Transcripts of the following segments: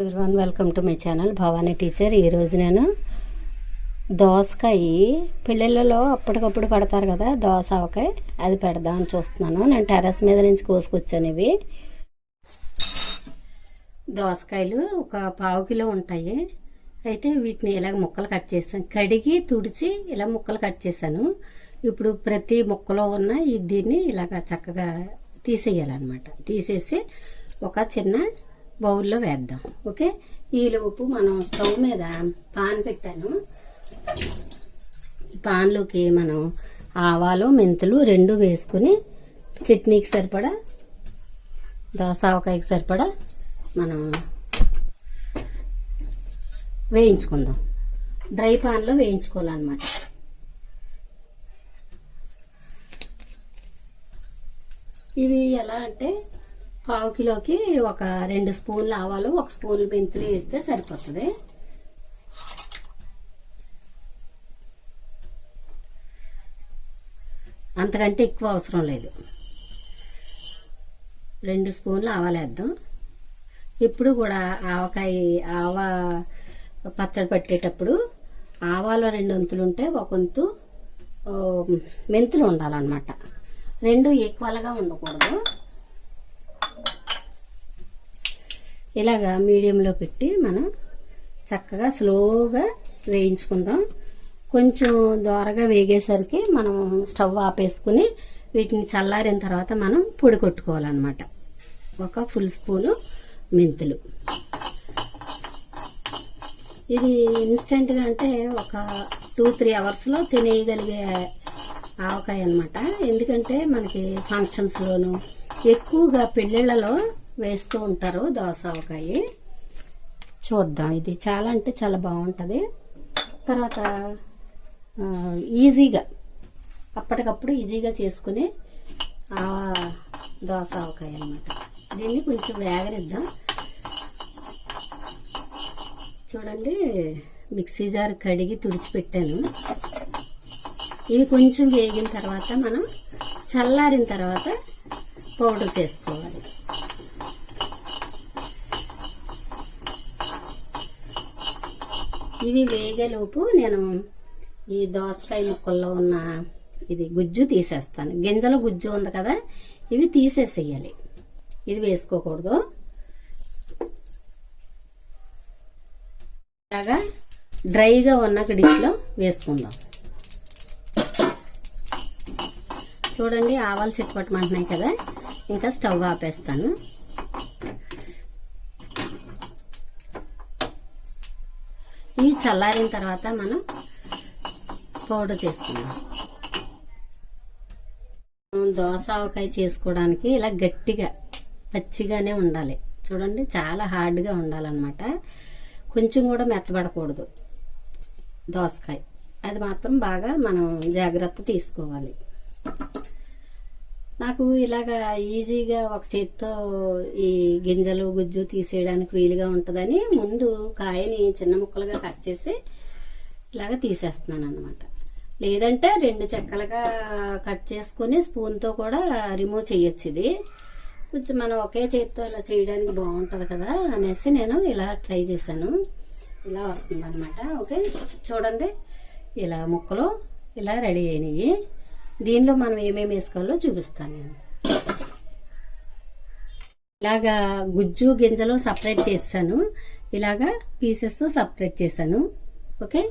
One welcome to my channel Bhavani teacher. ఈరోజు నేను దోసకాయ. పిల్లలలో అప్పటికప్పుడు పడతారు కదా దోస ఆవకాయ అది పెడదామని చూస్తున్నాను. నేను టెర్రస్ మీద నుంచి కోసుకొచ్చాను ఇవి. దోసకాయలు ఒక పావు కిలో ఉంటాయి. అయితే వీటిని ఇలాగ ముక్కలు కట్ చేసాను కడిగి తుడిచి ఇలా ముక్కలు కట్ చేశాను. ఇప్పుడు ప్రతి ముక్కలో ఉన్న ఈ దీన్ని ఇలాగ చక్కగా తీసేయాలన్నమాట. తీసేసి ఒక చిన్న బౌల్లో వేద్దాం. ఓకే? ఈలోపు మనం స్టవ్ మీద పాన్ పెట్టాను. పాన్లోకి మనం ఆవాలు మెంతులు రెండు వేసుకుని చట్నీకి సరిపడా దోసావకాయకి సరిపడా మనం వేయించుకుందాం. డ్రై పాన్లో వేయించుకోవాలన్నమాట. ఇవి ఎలా అంటే పావు కిలోకి ఒక రెండు స్పూన్లు ఆవాలు ఒక స్పూన్ మెంతులు వేస్తే సరిపోతుంది. అంతకంటే ఎక్కువ అవసరం లేదు. రెండు స్పూన్లు ఆవాలు వేద్దాం. ఇప్పుడు కూడా ఆవకాయ ఆవ పచ్చడి పట్టేటప్పుడు ఆవాలు రెండు వంతులు ఉంటే ఒక వంతు మెంతులు ఉండాలన్నమాట. రెండు ఈక్వల్గా ఉండకూడదు. ఇలాగా మీడియంలో పెట్టి మనం చక్కగా స్లోగా వేయించుకుందాం. కొంచెం దోరగా వేగేసరికి మనం స్టవ్ ఆపేసుకుని వీటిని చల్లారిన తర్వాత మనం పొడి కొట్టుకోవాలన్నమాట. ఒక ఫుల్ స్పూను మెంతులు. ఇది ఇన్స్టెంట్గా అంటే ఒక టూ త్రీ అవర్స్లో తినేయగలిగే ఆవకాయ అనమాట ఎందుకంటే మనకి ఫంక్షన్స్లోను ఎక్కువగా పెళ్ళిళ్ళలో వేస్తూ ఉంటారు దోస చూద్దాం ఇది చాలా అంటే చాలా బాగుంటుంది. తర్వాత ఈజీగా అప్పటికప్పుడు ఈజీగా చేసుకునే ఆ దోస ఆవకాయ అనమాట దీన్ని కొంచెం వేగనిద్దాం. చూడండి మిక్సీ జార్ కడిగి తుడిచిపెట్టాను. ఇవి కొంచెం వేగిన తర్వాత మనం చల్లారిన తర్వాత పౌడర్ చేసుకోవాలి. ఇవి వేగేలోపు నేను ఈ దోసకాయ ముక్కల్లో ఉన్న ఇది గుజ్జు తీసేస్తాను. గింజల గుజ్జు ఉంది కదా ఇవి తీసేసేయాలి. ఇది వేసుకోకూడదు. ఇలాగా డ్రైగా ఉన్న డిష్లో వేసుకుందాం. చూడండి ఆవాలు చిట్టుపట్టమంటున్నాయి కదా ఇంకా స్టవ్ ఆపేస్తాను. చల్లారిన తర్వాత మనం పౌడర్ చేసుకుందాం. దోస ఆవకాయ చేసుకోవడానికి ఇలా గట్టిగా పచ్చిగానే ఉండాలి. చూడండి చాలా హార్డ్గా ఉండాలన్నమాట. కొంచెం కూడా మెత్తబడకూడదు దోసకాయ. అది మాత్రం బాగా మనం జాగ్రత్త తీసుకోవాలి. నాకు ఇలాగా ఈజీగా ఒక చేత్తో ఈ గింజలు గుజ్జు తీసేయడానికి వీలుగా ఉంటుందని ముందు కాయని చిన్న ముక్కలుగా కట్ చేసి ఇలాగ తీసేస్తున్నాను అనమాట లేదంటే రెండు చెక్కలుగా కట్ చేసుకొని స్పూన్తో కూడా రిమూవ్ చేయొచ్చు ఇది. కొంచెం మనం ఒకే చేత్తో ఇలా చేయడానికి బాగుంటుంది కదా అనేసి నేను ఇలా ట్రై చేశాను. ఇలా వస్తుంది అనమాట ఓకే చూడండి. ఇలా ముక్కలు ఇలా రెడీ అయినాయి. దీనిలో మనం ఏమేమి వేసుకోవాలో చూపిస్తాను నేను. ఇలాగా గుజ్జు గింజలు సపరేట్ చేస్తాను. ఇలాగా పీసెస్ సపరేట్ చేశాను ఓకే?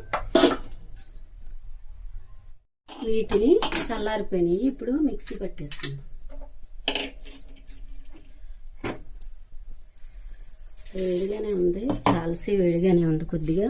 వీటిని చల్లారిపోయినాయి. ఇప్పుడు మిక్సీ పట్టేసుకుందాం వేడిగానే ఉంది. కాల్సి వేడిగానే ఉంది కొద్దిగా.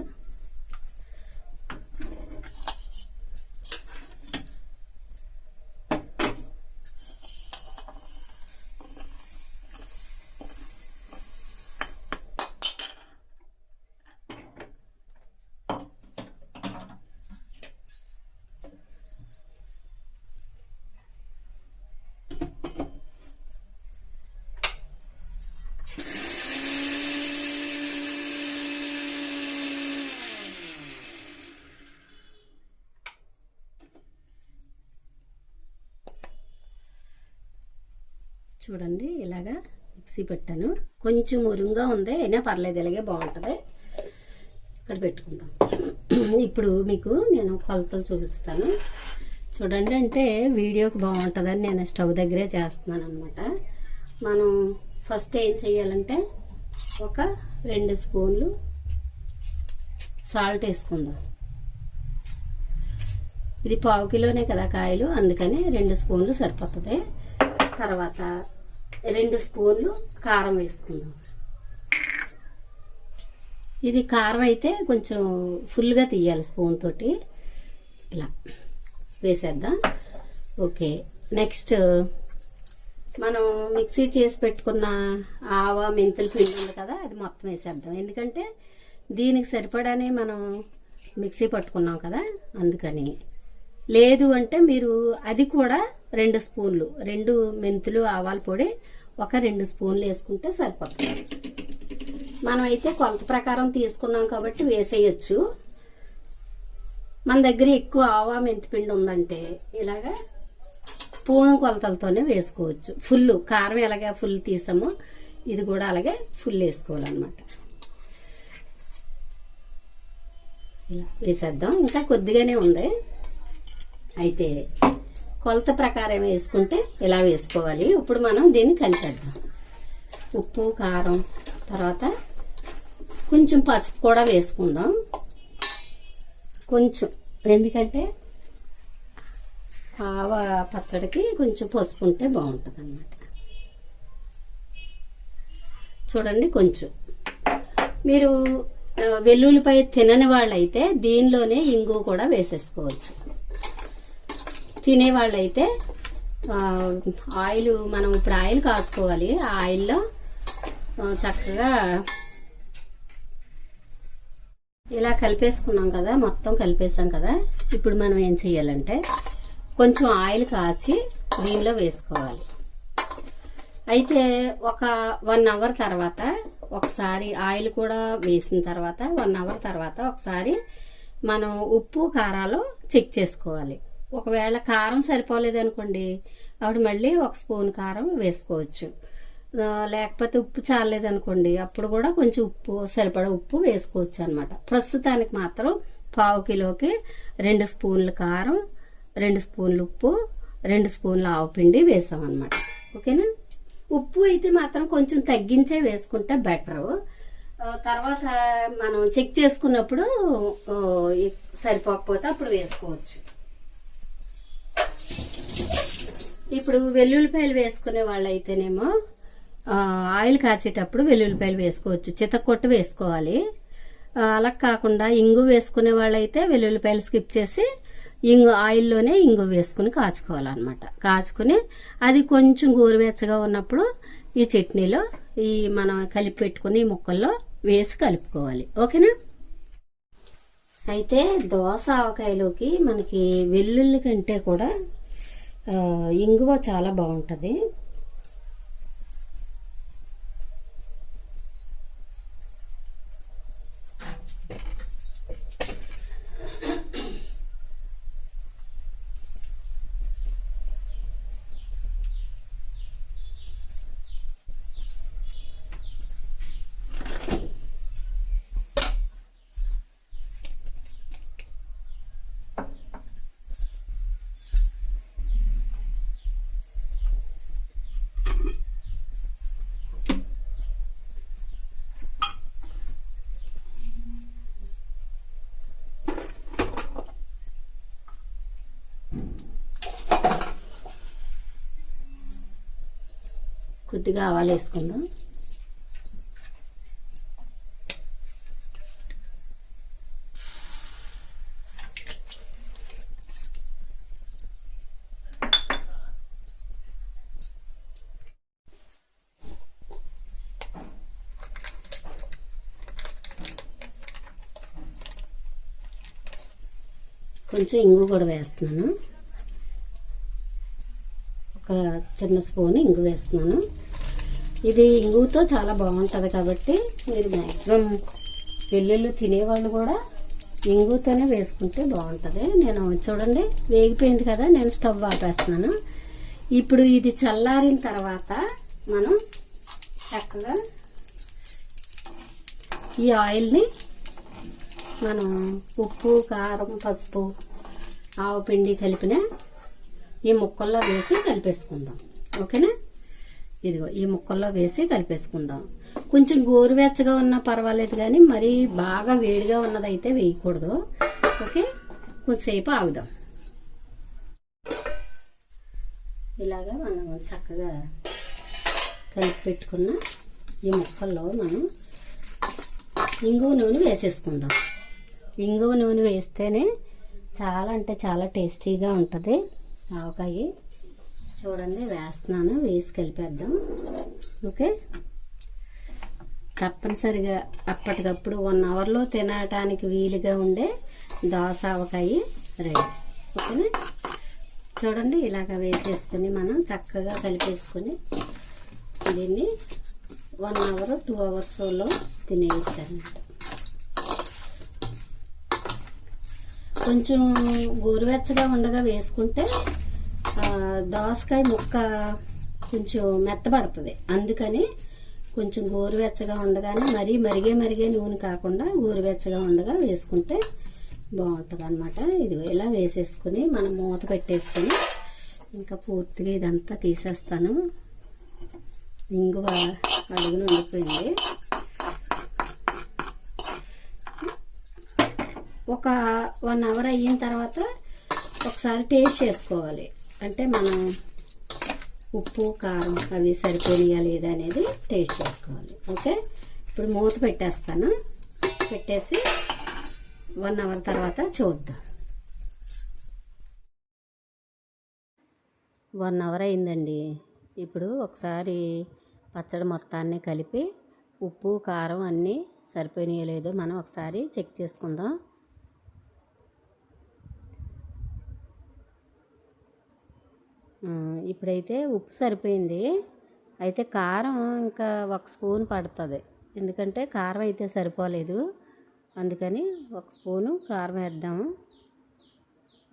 చూడండి ఇలాగా మిక్సీ పెట్టాను. కొంచెం మురుంగా ఉంది అయినా పర్లేదు ఇలాగే బాగుంటుంది. ఇక్కడ పెట్టుకుందాం. ఇప్పుడు మీకు నేను కొలతలు చూపిస్తాను. చూడండి అంటే వీడియోకి బాగుంటుందని నేను స్టవ్ దగ్గరే చేస్తున్నాను అనమాట మనం ఫస్ట్ ఏం చేయాలంటే ఒక రెండు స్పూన్లు సాల్ట్ వేసుకుందాం. ఇది పావు కిలోనే కదా కాయలు అందుకని రెండు స్పూన్లు సరిపోతుంది. తర్వాత రెండు స్పూన్లు కారం వేసుకుందాం. ఇది కారం అయితే కొంచెం ఫుల్గా తీయాలి స్పూన్ తోటి. ఇలా వేసేద్దాం. ఓకే నెక్స్ట్ మనం మిక్సీ చేసి పెట్టుకున్న ఆవ మెంతుల పిండి ఉంది కదా అది మొత్తం వేసేద్దాం. ఎందుకంటే దీనికి సరిపడానే మనం మిక్సీ పట్టుకున్నాం కదా అందుకని. లేదు అంటే మీరు అది కూడా రెండు స్పూన్లు రెండు మెంతులు ఆవాల పొడి ఒక రెండు స్పూన్లు వేసుకుంటే సరిపోతుంది. మనం అయితే కొలత ప్రకారం తీసుకున్నాం కాబట్టి వేసేయచ్చు. మన దగ్గర ఎక్కువ ఆవా మెంతిపిండి ఉందంటే ఇలాగా స్పూన్ కొలతలతోనే వేసుకోవచ్చు. ఫుల్ కారం ఎలాగే ఫుల్ తీసామో ఇది కూడా అలాగే ఫుల్ వేసుకోవాలన్నమాట. ఇలా వేసేద్దాం. ఇంకా కొద్దిగానే ఉంది. అయితే కొలత ప్రకారం వేసుకుంటే ఇలా వేసుకోవాలి? ఇప్పుడు మనం దీన్ని కలిపేద్దాం. ఉప్పు కారం తర్వాత కొంచెం పసుపు కూడా వేసుకుందాం. కొంచెం ఎందుకంటే ఆవ పచ్చడికి కొంచెం పసుపు ఉంటే బాగుంటుంది అన్నమాట చూడండి కొంచెం. మీరు వెల్లుల్లిపై తినని వాళ్ళైతే దీనిలోనే ఇంగు కూడా వేసేసుకోవచ్చు. తినే వాళ్ళైతే ఆయిల్ మనం ఇప్పుడు ఆయిల్ కాసుకోవాలి ఆ ఆయిల్లో చక్కగా ఇలా కలిపేసుకున్నాం కదా మొత్తం కలిపేసాం కదా. ఇప్పుడు మనం ఏం చేయాలంటే కొంచెం ఆయిల్ కాచి దీనిలో వేసుకోవాలి. అయితే ఒక వన్ అవర్ తర్వాత ఒకసారి ఆయిల్ కూడా వేసిన తర్వాత వన్ అవర్ తర్వాత ఒకసారి మనం ఉప్పు కారాలు చెక్ చేసుకోవాలి. ఒకవేళ కారం సరిపోలేదనుకోండి అప్పుడు మళ్ళీ ఒక స్పూన్ కారం వేసుకోవచ్చు. లేకపోతే ఉప్పు చాలేదనుకోండి అప్పుడు కూడా కొంచెం ఉప్పు సరిపడా ఉప్పు వేసుకోవచ్చు అనమాట ప్రస్తుతానికి మాత్రం పావు కిలోకి రెండు స్పూన్లు కారం రెండు స్పూన్లు ఉప్పు రెండు స్పూన్లు ఆవుపిండి వేసామన్నమాట. ఓకేనా? ఉప్పు అయితే మాత్రం కొంచెం తగ్గించే వేసుకుంటే బెటరు. తర్వాత మనం చెక్ చేసుకున్నప్పుడు సరిపోకపోతే అప్పుడు వేసుకోవచ్చు. ఇప్పుడు వెల్లుల్లిపాయలు వేసుకునే వాళ్ళైతేనేమో ఆయిల్ కాచేటప్పుడు వెల్లుల్లిపాయలు వేసుకోవచ్చు. చితకొట్టు వేసుకోవాలి. అలా కాకుండా ఇంగు వేసుకునే వాళ్ళైతే వెల్లుల్లిపాయలు స్కిప్ చేసి ఇంగు ఆయిల్లోనే ఇంగు వేసుకుని కాచుకోవాలన్నమాట. కాచుకుని అది కొంచెం గోరువెచ్చగా ఉన్నప్పుడు ఈ చట్నీలో ఈ మనం కలిపి పెట్టుకుని ఈ ముక్కల్లో వేసి కలుపుకోవాలి. ఓకేనా? అయితే దోస ఆవకాయలోకి మనకి వెల్లుల్లి కంటే కూడా ఇంగువ చాలా బాగుంటుంది. కొద్దిగా ఆవాలు వేసుకుందాం. కొంచెం ఇంగు కూడా వేస్తున్నాను. చిన్న స్పూన్ ఇంగు వేస్తున్నాను. ఇది ఇంగుతో చాలా బాగుంటుంది కాబట్టి మీరు మ్యాక్సిమం వెల్లుల్లి తినేవాళ్ళు కూడా ఇంగుతోనే వేసుకుంటే బాగుంటుంది. నేను చూడండి వేగిపోయింది కదా నేను స్టవ్ ఆపేస్తున్నాను. ఇప్పుడు ఇది చల్లారిన తర్వాత మనం చక్కగా ఈ ఆయిల్ని మనం ఉప్పు కారం పసుపు ఆవు పిండి కలిపిన ఈ ముక్కల్లో వేసి కలిపేసుకుందాం. ఓకేనా? ఇదిగో ఈ ముక్కల్లో వేసి కలిపేసుకుందాం. కొంచెం గోరువెచ్చగా ఉన్నా పర్వాలేదు కానీ మరీ బాగా వేడిగా ఉన్నదైతే వేయకూడదు. ఓకే? కొద్దిసేపు ఆగుదాం. ఇలాగా మనం చక్కగా కలిపి పెట్టుకున్న ఈ ముక్కల్లో మనం ఇంగువ నూనె వేసేసుకుందాం. ఇంగువ నూనె వేస్తేనే చాలా అంటే చాలా టేస్టీగా ఉంటుంది. ఆవకాయ చూడండి వేస్తున్నాను వేసి కలిపేద్దాం. ఓకే? తప్పనిసరిగా అప్పటికప్పుడు వన్ అవర్లో తినటానికి వీలుగా ఉండే దోస ఆవకాయ రెడీ. ఓకేనా? చూడండి ఇలాగ వేసేసుకుని మనం చక్కగా కలిపేసుకొని దీన్ని వన్ అవర్ టూ అవర్స్లో తినేయచ్చు అన్నమాట. కొంచెం గోరువెచ్చగా ఉండగా వేసుకుంటే దోసకాయ ముక్క కొంచెం మెత్తబడుతుంది. అందుకని కొంచెం గోరువెచ్చగా ఉండగానే మరీ మరిగే మరిగే నూనె కాకుండా గోరువెచ్చగా ఉండగా వేసుకుంటే బాగుంటుంది అనమాట ఇది ఇలా వేసేసుకుని మనం మూత పెట్టేసుకొని ఇంకా పూర్తిగా ఇదంతా తీసేస్తాను. ఇంగువ అడుగులు ఉండిపోయింది. ఒక వన్ అవర్ అయిన తర్వాత ఒకసారి టేస్ట్ చేసుకోవాలి. అంటే మనం ఉప్పు కారం అవి సరిపోయినాయా లేదా అనేది టేస్ట్ చేసుకోవాలి. ఓకే ఇప్పుడు మూత పెట్టేస్తాను. పెట్టేసి వన్ అవర్ తర్వాత చూద్దాం. వన్ అవర్ అయిందండి. ఇప్పుడు ఒకసారి పచ్చడి మొత్తాన్ని కలిపి ఉప్పు కారం అన్నీ సరిపోయినాయో లేదో మనం ఒకసారి చెక్ చేసుకుందాం. ఇప్పుడైతే ఉప్పు సరిపోయింది. అయితే కారం ఇంకా ఒక స్పూన్ పడుతుంది. ఎందుకంటే కారం అయితే సరిపోలేదు. అందుకని ఒక స్పూను కారం వేద్దాము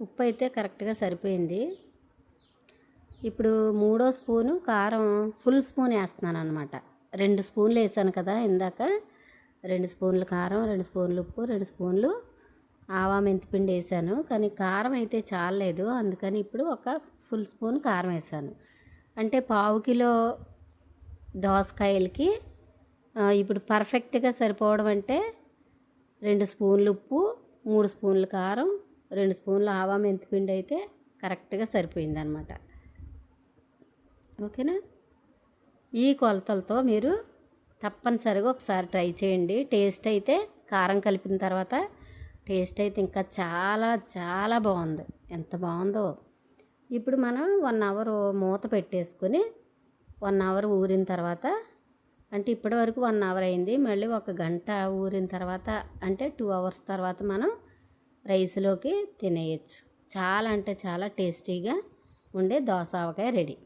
ఉప్పు అయితే కరెక్ట్గా సరిపోయింది. ఇప్పుడు మూడో స్పూను కారం ఫుల్ స్పూన్ వేస్తున్నాను అనమాట రెండు స్పూన్లు వేసాను కదా ఇందాక. రెండు స్పూన్లు కారం రెండు స్పూన్లు ఉప్పు రెండు స్పూన్లు ఆవా మెంతిపిండి వేసాను. కానీ కారం అయితే చాలలేదు. అందుకని ఇప్పుడు ఒక ఫుల్ స్పూన్ కారం వేసాను. అంటే పావు కిలో దోసకాయలకి ఇప్పుడు పర్ఫెక్ట్గా సరిపోవడం అంటే రెండు స్పూన్లు ఉప్పు మూడు స్పూన్లు కారం రెండు స్పూన్లు ఆవా మెంతిపిండి అయితే కరెక్ట్గా సరిపోయింది అనమాట ఓకేనా? ఈ కొలతలతో మీరు తప్పనిసరిగా ఒకసారి ట్రై చేయండి. టేస్ట్ అయితే కారం కలిపిన తర్వాత టేస్ట్ అయితే ఇంకా చాలా చాలా బాగుంది. ఎంత బాగుందో. ఇప్పుడు మనం వన్ అవర్ మూత పెట్టేసుకొని వన్ అవర్ ఊరిన తర్వాత అంటే ఇప్పటి వరకు వన్ అవర్ అయింది మళ్ళీ ఒక గంట ఊరిన తర్వాత అంటే టూ అవర్స్ తర్వాత మనం రైస్లోకి తినేయచ్చు. చాలా అంటే చాలా టేస్టీగా ఉండే దోస ఆవకాయ రెడీ